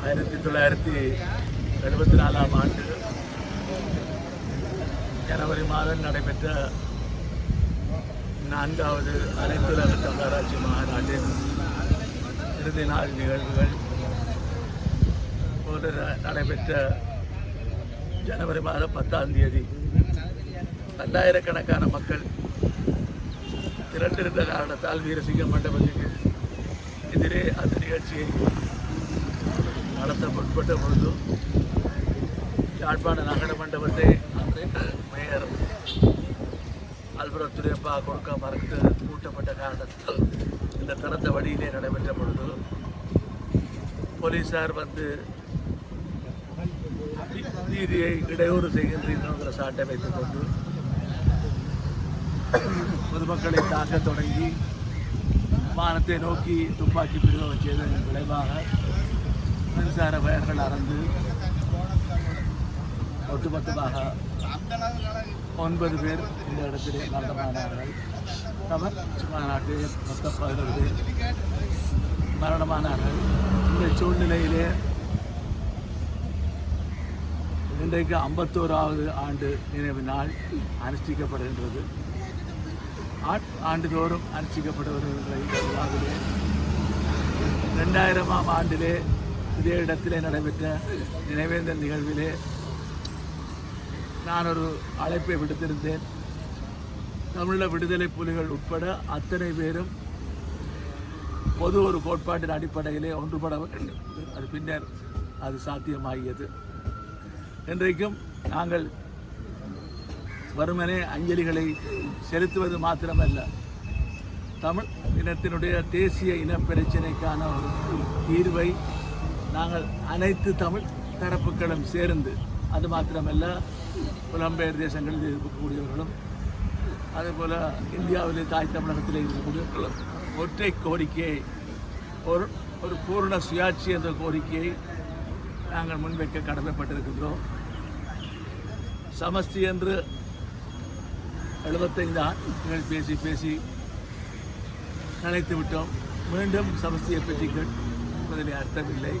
ஆயிரத்தி தொள்ளாயிரத்தி எழுபத்தி நாலாம் ஆண்டு ஜனவரி மாதம் நடைபெற்ற நான்காவது அனைத்துலக தமிழராட்சி மாநாட்டின் இறுதி நாள் நிகழ்வுகள். போது நடைபெற்ற ஜனவரி மாதம் பத்தாம் தேதி பல்லாயிரக்கணக்கான மக்கள் திரண்டிருந்த காரணத்தால் வீரசிங்க மண்டபத்துக்கு எதிரே அந்த நிகழ்ச்சியை நடத்த முற்பட்ட பொழுது யாழ்ப்பாண நகர மண்டபத்தை அன்றைய மேயர் அல்பரத் துரையப்பா கொடுக்க மறுத்து கூட்டப்பட்ட காரணத்தால் இந்த திறந்த வழியிலே நடைபெற்ற பொழுது போலீஸார் வந்து நீதியை இடையூறு செய்கின்றீர்கள் சாட்டை வைத்துக் கொண்டு பொதுமக்களை தாக்க தொடங்கி வானத்தை நோக்கி துப்பாக்கி பிரிவு செய்ததன் விளைவாக மின்சார வயர்கள் அறந்து ஒட்டுமொத்தமாக ஒன்பது பேர் இந்த இடத்திலே மரணமானார்கள். தமிழ் மாநாட்டில் மொத்தம் பதினொரு பேர் மரணமானார்கள். இந்த சூழ்நிலையிலே இன்றைக்கு ஐம்பத்தோராவது ஆண்டு நினைவு நாள் அனுஷ்டிக்கப்படுகின்றது. ஆண்டுதோறும் அனுஷ்டிக்கப்பட்டு இந்த விழாவிலே ரெண்டாயிரமாம் ஆண்டிலே இதே இடத்திலே நடைபெற்ற நினைவேந்தல் நிகழ்விலே நான் ஒரு அழைப்பை விடுத்திருந்தேன். தமிழீழ விடுதலை புலிகள் உட்பட அத்தனை பேரும் பொது ஒரு கோட்பாட்டின் அடிப்படையிலே ஒன்றுபட வேண்டும். அது பின்னர் அது சாத்தியமாகியது. இன்றைக்கும் நாங்கள் வருமனே அஞ்சலிகளை செலுத்துவது மாத்திரமல்ல. தமிழ் இனத்தினுடைய தேசிய இன பிரச்சினைக்கான ஒரு தீர்வை நாங்கள் அனைத்து தமிழ் தரப்புகளும் சேர்ந்து அது மாத்திரமல்ல புலம்பெயர் தேசங்களில் இருக்கக்கூடியவர்களும் அதேபோல் இந்தியாவிலே தாய் தமிழகத்தில் இருக்கக்கூடியவர்களும் ஒற்றை கோரிக்கையை ஒரு ஒரு பூர்ண சுயாட்சி என்ற கோரிக்கையை நாங்கள் முன்வைக்க கடமைப்பட்டிருக்கின்றோம் சமஸ்தி என்று எழுபத்தைந்து ஆண்டுகள் பேசி பேசி நினைத்து விட்டோம் மீண்டும் சமஸ்தியை பற்றி கேட்பதிலே அர்த்தமில்லை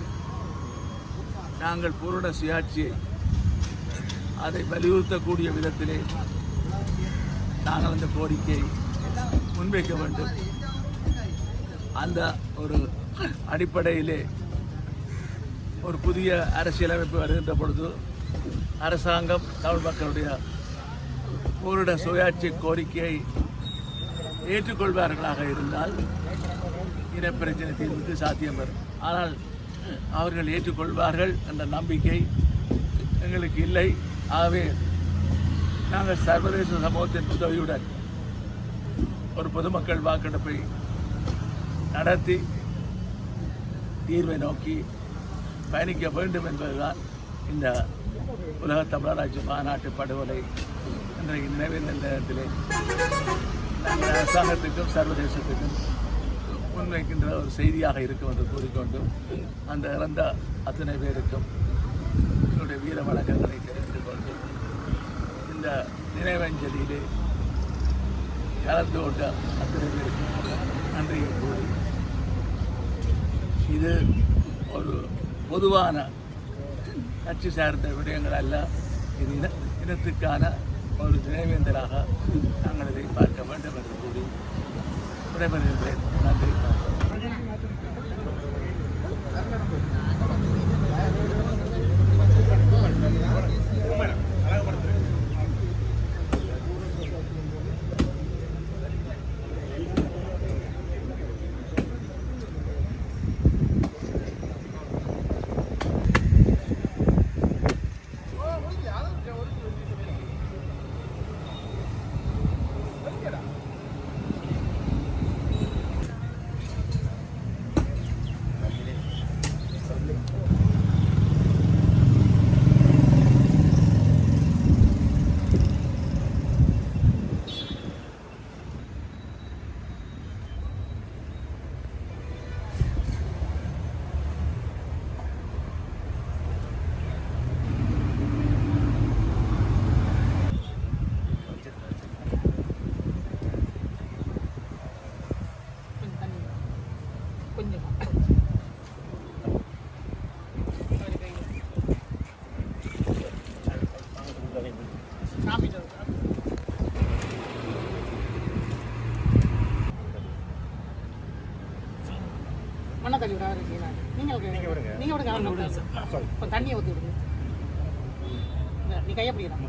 நாங்கள் பூரண சுயாட்சியை அதை வலியுறுத்தக்கூடிய விதத்திலே நாங்கள் அந்த கோரிக்கையை முன்வைக்க வேண்டும். அந்த ஒரு அடிப்படையிலே ஒரு புதிய அரசியலமைப்பு வருகின்ற பொழுது அரசாங்கம் தமிழ் மக்களுடைய போரிட சுயாட்சி கோரிக்கையை ஏற்றுக்கொள்வார்களாக இருந்தால் இனப்பிரச்சனை தீர்வுக்கு சாத்தியம் வரும். ஆனால் அவர்கள் ஏற்றுக்கொள்வார்கள் என்ற நம்பிக்கை எங்களுக்கு இல்லை. ஆகவே நாங்கள் சர்வதேச சமூகத்தின் உதவியுடன் ஒரு பொதுமக்கள் வாக்கெடுப்பை நடத்தி தீர்வை நோக்கி பயணிக்க வேண்டும் என்பதுதான் இந்த உலக தமிழராட்சி மாநாட்டு படுகொலை இன்றைக்கு நினைவேந்த நேரத்திலே நாங்கள் அரசாங்கத்துக்கும் சர்வதேசத்துக்கும் முன்வைக்கின்ற ஒரு செய்தியாக இருக்கும் என்று கூறிக்கொண்டும் அந்த இறந்த அத்தனை பேருக்கும் என்னுடைய வீர வணக்கங்களை தெரிவித்துக் கொண்டு இந்த நினைவஞ்சலியிலே கலந்து கொண்ட அத்தனை பேருக்கு நன்றியை கூறி இது ஒரு பொதுவான கட்சி சார்ந்த விடயங்கள் அல்ல. இது இன இனத்துக்கான ஒரு நினைவேந்தலாக நாங்கள் இதை பார்க்க வேண்டும் என்று கூறி விடைபெறுகின்றேன் நன்றி. கையை விடுங்க. அவன் விடுங்க. இப்போ தண்ணியை ஊற்றி விடுங்க. நீ கையை பிடிக்கலாம்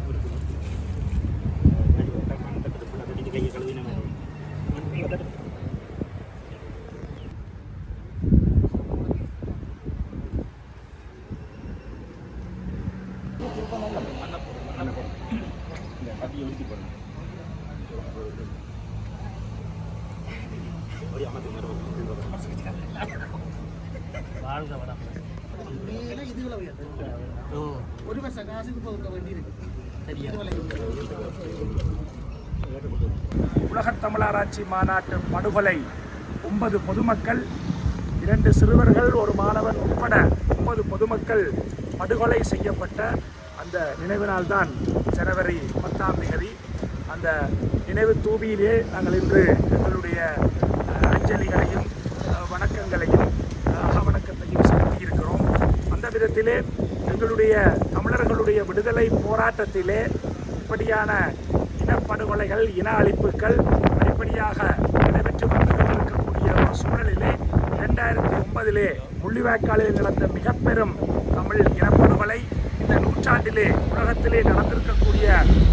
வாழ்க வளம் மேலே இதுகளை பைசா காசுக்கு போக வேண்டியிருக்கு இதுகளை உலகத் தமிழராட்சி மாநாட்டு படுகொலை. ஒன்பது பொதுமக்கள் இரண்டு சிறுவர்கள் ஒரு மாணவன் உட்பட ஒன்பது பொதுமக்கள் படுகொலை செய்யப்பட்ட அந்த நினைவு நாள்தான் ஜனவரி பத்தாம் தேதி அந்த நினைவு தூபியிலே நாங்கள் இன்று எங்களுடைய அஞ்சலிகளையும் அந்த எங்களுடைய தமிழர்களுடைய விடுதலை போராட்டத்திலே இப்படியான இனப்படுகொலைகள் இன அழிப்புகள் படிப்படியாக நடைபெற்று வந்து கொண்டிருக்கக்கூடிய ஒரு சூழலிலே இரண்டாயிரத்தி ஒன்பதிலே முள்ளிவாய்க்காலில் நடந்த மிக பெரும் தமிழ் இனப்படுகொலை இந்த நூற்றாண்டிலே உலகத்திலே நடந்திருக்கக்கூடிய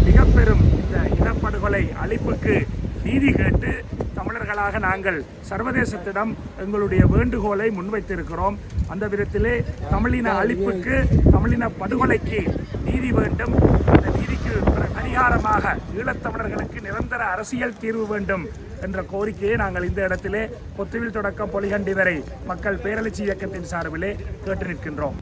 மிக பெரும் இந்த இனப்படுகொலை அழிப்புக்கு நீதி கேட்டு தமிழர்களாக நாங்கள் சர்வதேசத்திடம் எங்களுடைய வேண்டுகோளை முன்வைத்திருக்கிறோம். அந்த விதத்திலே தமிழின அழிப்புக்கு தமிழின படுகொலைக்கு நீதி வேண்டும். அந்த நீதிக்கு பரிகாரமாக ஈழத்தமிழர்களுக்கு நிரந்தர அரசியல் தீர்வு வேண்டும் என்ற கோரிக்கையை நாங்கள் இந்த இடத்திலே கொத்துவில் தொடக்கம் பொலிகண்டி வரை மக்கள் பேரழிச்சி இயக்கத்தின் சார்பிலே கேட்டு நிற்கின்றோம்